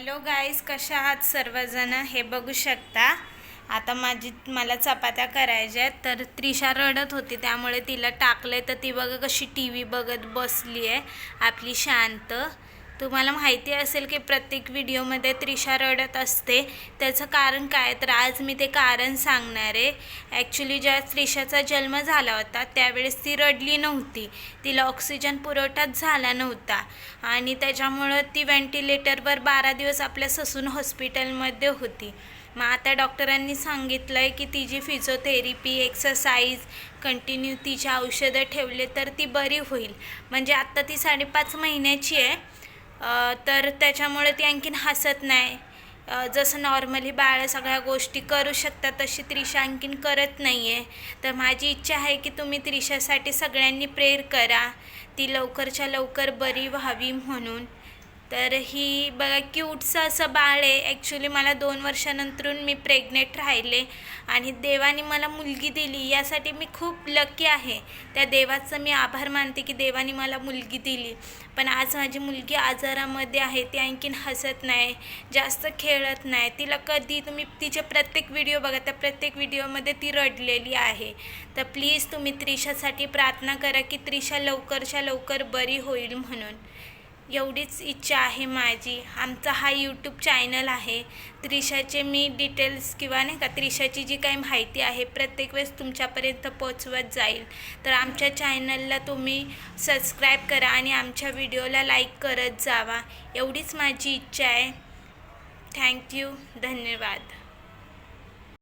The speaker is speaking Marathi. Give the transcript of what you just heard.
हॅलो गाईज कशा आहात सर्वजण? हे बघू शकता. आता माझी मला चपात्या करायच्या आहेत तर त्रिशा रडत होती त्यामुळे तिला टाकले तर ती बघा कशी टी व्ही बघत बसली आहे आपली शांत. तुम्हाला माहिती असेल की प्रत्येक व्हिडिओमध्ये त्रिशा रडत असते. त्याचं कारण काय? तर आज मी ते कारण सांगणार आहे. ॲक्च्युली ज्या त्रिशाचा जन्म झाला होता त्यावेळेस ती रडली नव्हती. तिला ऑक्सिजन पुरवठाच झाला नव्हता. आणि त्याच्यामुळं ती व्हेंटिलेटरवर बारा दिवस आपल्या ससून हॉस्पिटलमध्ये होती. मग आता डॉक्टरांनी सांगितलं आहे की तिची फिजिओथेरपी एक्सरसाइज कंटिन्यू तिची औषधं ठेवले तर ती बरी होईल. म्हणजे आत्ता ती साडेपाच महिन्याची आहे. तर त्याच्यामुळे ती आणखीन हसत नाही. जसं नॉर्मली बाळ सगळ्या गोष्टी करू शकतात तशी त्रिशा आणखीन करत नाही आहे तर माझी इच्छा आहे की तुम्ही त्रिशासाठी सगळ्यांनी प्रेर करा. ती लवकरच्या लवकर बरी व्हावी म्हणून. तर ही बघा क्यूटचं असं बाळ आहे. ॲक्च्युली मला दोन वर्षानंतरून मी प्रेग्नेंट राहिले आणि देवाने मला मुलगी दिली. यासाठी मी खूप लकी आहे. त्या देवाचं मी आभार मानते की देवाने मला मुलगी दिली. पण आज माझी मुलगी आजारामध्ये आहे. ती आणखीन हसत नाही जास्त खेळत नाही. तिला कधी तुम्ही तिचे प्रत्येक व्हिडिओ बघा त्या प्रत्येक व्हिडिओमध्ये ती रडलेली आहे. तर प्लीज तुम्ही त्रिशासाठी प्रार्थना करा की त्रिशा लवकरच्या लवकर बरी होईल म्हणून. एवढीच इच्छा आहे माझी. आमचा हा यूट्यूब चॅनल आहे. त्रिशाचे मी डिटेल्स किंवा नाही का त्रिशाची जी काही माहिती आहे प्रत्येक वेळेस तुमच्यापर्यंत पोचवत जाईल. तर आमच्या चॅनलला तुम्ही सबस्क्राईब करा आणि आमच्या व्हिडिओला लाईक करत जावा. एवढीच माझी इच्छा आहे. थँक्यू धन्यवाद.